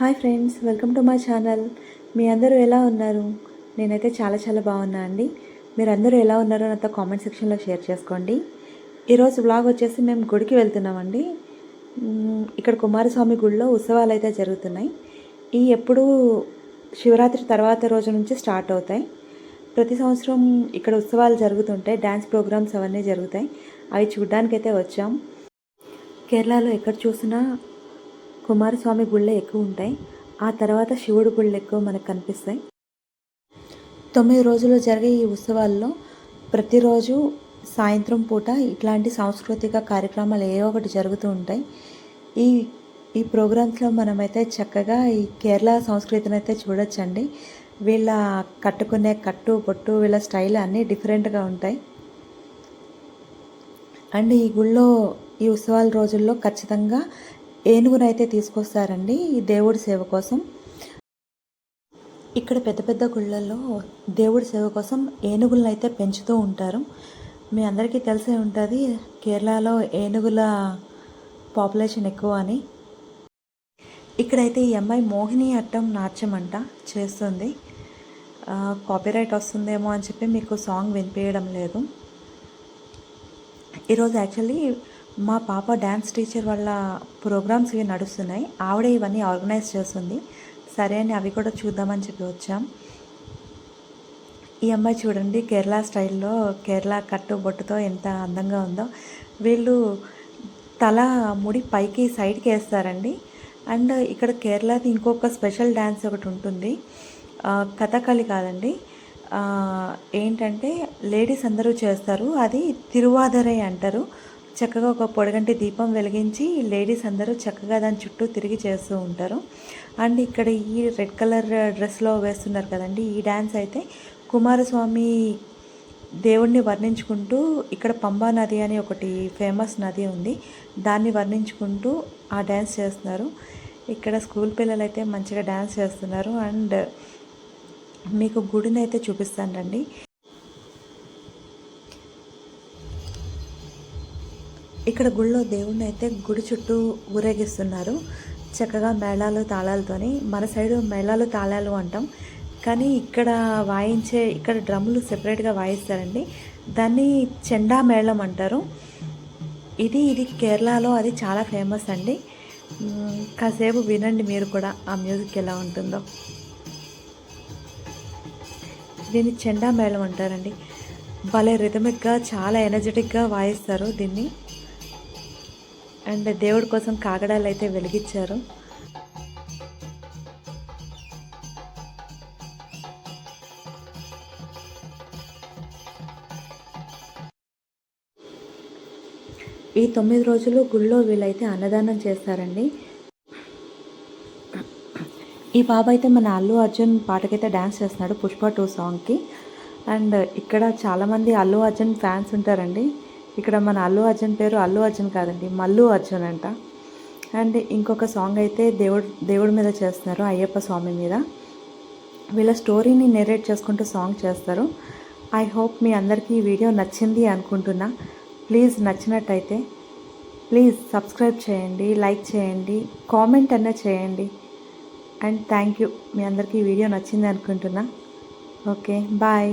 Hi friends welcome to my channel. మీ అందరూ ఎలా ఉన్నారు? నేనైతే చాలా చాలా బాగున్నా అండి. మీరు అందరూ ఎలా ఉన్నారో నాతో కామెంట్ సెక్షన్లో షేర్ చేసుకోండి. ఈరోజు బ్లాగ్ వచ్చేసి మేము గుడికి వెళ్తున్నామండి. ఇక్కడ కుమారస్వామి గుడిలో ఉత్సవాలు అయితే జరుగుతున్నాయి. ఈ ఎప్పుడు శివరాత్రి తర్వాత రోజు నుంచి స్టార్ట్ అవుతాయి. ప్రతి సంవత్సరం ఇక్కడ ఉత్సవాలు జరుగుతుంటాయి. డ్యాన్స్ ప్రోగ్రామ్స్ అవన్నీ జరుగుతాయి. అవి చూడ్డానికైతే వచ్చాం. కేరళలో ఎక్కడ చూసినా కుమారస్వామి గుళ్ళే ఎక్కువ ఉంటాయి. ఆ తర్వాత శివుడు గుళ్ళు ఎక్కువ మనకు కనిపిస్తాయి. తొమ్మిది రోజులు జరిగే ఈ ఉత్సవాల్లో ప్రతిరోజు సాయంత్రం పూట ఇట్లాంటి సాంస్కృతిక కార్యక్రమాలు ఏ ఒకటి జరుగుతూ ఉంటాయి. ఈ ఈ ప్రోగ్రామ్స్లో మనమైతే చక్కగా ఈ కేరళ సంస్కృతిని అయితే చూడొచ్చండి. వీళ్ళ కట్టుకునే కట్టు పొట్టు వీళ్ళ స్టైల్ అన్నీ డిఫరెంట్గా ఉంటాయి. అండ్ ఈ గుళ్ళో ఈ ఉత్సవాల రోజుల్లో ఖచ్చితంగా ఏనుగునైతే తీసుకొస్తారండి ఈ దేవుడి సేవ కోసం. ఇక్కడ పెద్ద పెద్ద గుళ్ళల్లో దేవుడి సేవ కోసం ఏనుగులను అయితే పెంచుతూ ఉంటారు. మీ అందరికీ తెలిసే ఉంటుంది కేరళలో ఏనుగుల పాపులేషన్ ఎక్కువ అని. ఇక్కడైతే ఈ అమ్మాయి మోహిని అట్టం నాట్యం అంట చేస్తుంది కాపీరైట్ వస్తుందేమో అని చెప్పి మీకు సాంగ్ వినిపించడం లేదు. ఈరోజు యాక్చువల్లీ మా పాప డ్యాన్స్ టీచర్ వాళ్ళ ప్రోగ్రామ్స్ ఇవి నడుస్తున్నాయి. ఆవిడ ఇవన్నీ ఆర్గనైజ్ చేస్తుంది. సరే అని అవి కూడా చూద్దామని చెప్పి వచ్చాం. ఈ అమ్మాయి చూడండి కేరళ స్టైల్లో కేరళ కట్టు బొట్టుతో ఎంత అందంగా ఉందో. వీళ్ళు తల ముడి పైకి సైడ్కి వేస్తారండి. అండ్ ఇక్కడ కేరళది ఇంకొక స్పెషల్ డ్యాన్స్ ఒకటి ఉంటుంది. కథకళి కాదండి. ఏంటంటే లేడీస్ అందరూ చేస్తారు. అది తిరువాదరై అంటారు. చక్కగా ఒక పొడగంటి దీపం వెలిగించి లేడీస్ అందరూ చక్కగా దాని చుట్టూ తిరిగి చేస్తూ ఉంటారు. అండ్ ఇక్కడ ఈ రెడ్ కలర్ డ్రెస్లో వేస్తున్నారు కదండి ఈ డ్యాన్స్ అయితే కుమారస్వామి దేవుణ్ణి వర్ణించుకుంటూ ఇక్కడ పంబా నది అని ఒకటి ఫేమస్ నది ఉంది దాన్ని వర్ణించుకుంటూ ఆ డ్యాన్స్ చేస్తున్నారు. ఇక్కడ స్కూల్ పిల్లలు అయితే మంచిగా డ్యాన్స్ చేస్తున్నారు. అండ్ మీకు గుడిని అయితే చూపిస్తానండి ఇక్కడ గుడిలో దేవుణ్ణి అయితే గుడి చుట్టూ ఊరేగిస్తున్నారు. చక్కగా మేళాలు తాళాలతోని మన సైడు మేళాలు తాళాలు అంటాం. కానీ ఇక్కడ వాయించే ఇక్కడ డ్రమ్ములు సెపరేట్గా వాయిస్తారండి. దాన్ని చెండా మేళం అంటారు. ఇది ఇది కేరళలో అది చాలా ఫేమస్ అండి. కాసేపు వినండి మీరు కూడా ఆ మ్యూజిక్ ఎలా ఉంటుందో. దీన్ని చెండా మేళం అంటారండి. భలే రిథమిక్గా చాలా ఎనర్జెటిక్గా వాయిస్తారు దీన్ని. అండ్ దేవుడి కోసం కాగడాలు అయితే వెలిగించారు. ఈ తొమ్మిది రోజులు గుళ్ళో వీళ్ళైతే అన్నదానం చేస్తారండి. ఈ బాబు అయితే మన అల్లు అర్జున్ పాటకైతే డ్యాన్స్ చేస్తున్నాడు పుష్ప టూ సాంగ్కి. అండ్ ఇక్కడ చాలామంది అల్లు అర్జున్ ఫ్యాన్స్ ఉంటారండి. ఇక్కడ మన అల్లు అర్జున్ పేరు అల్లు అర్జున్ కాదండి మల్లు అర్జున్ అంట. అండ్ ఇంకొక సాంగ్ అయితే దేవుడు దేవుడి మీద చేస్తున్నారు అయ్యప్ప స్వామి మీద. వీళ్ళ స్టోరీని నెరేట్ చేసుకుంటూ సాంగ్ చేస్తారు. ఐ హోప్ మీ అందరికీ ఈ వీడియో నచ్చింది అనుకుంటున్నా. ప్లీజ్ నచ్చినట్టయితే ప్లీజ్ సబ్స్క్రైబ్ చేయండి లైక్ చేయండి కామెంట్ అన్న చేయండి. అండ్ థ్యాంక్ యూ మీ అందరికీ ఈ వీడియో నచ్చింది అనుకుంటున్నా. Okay bye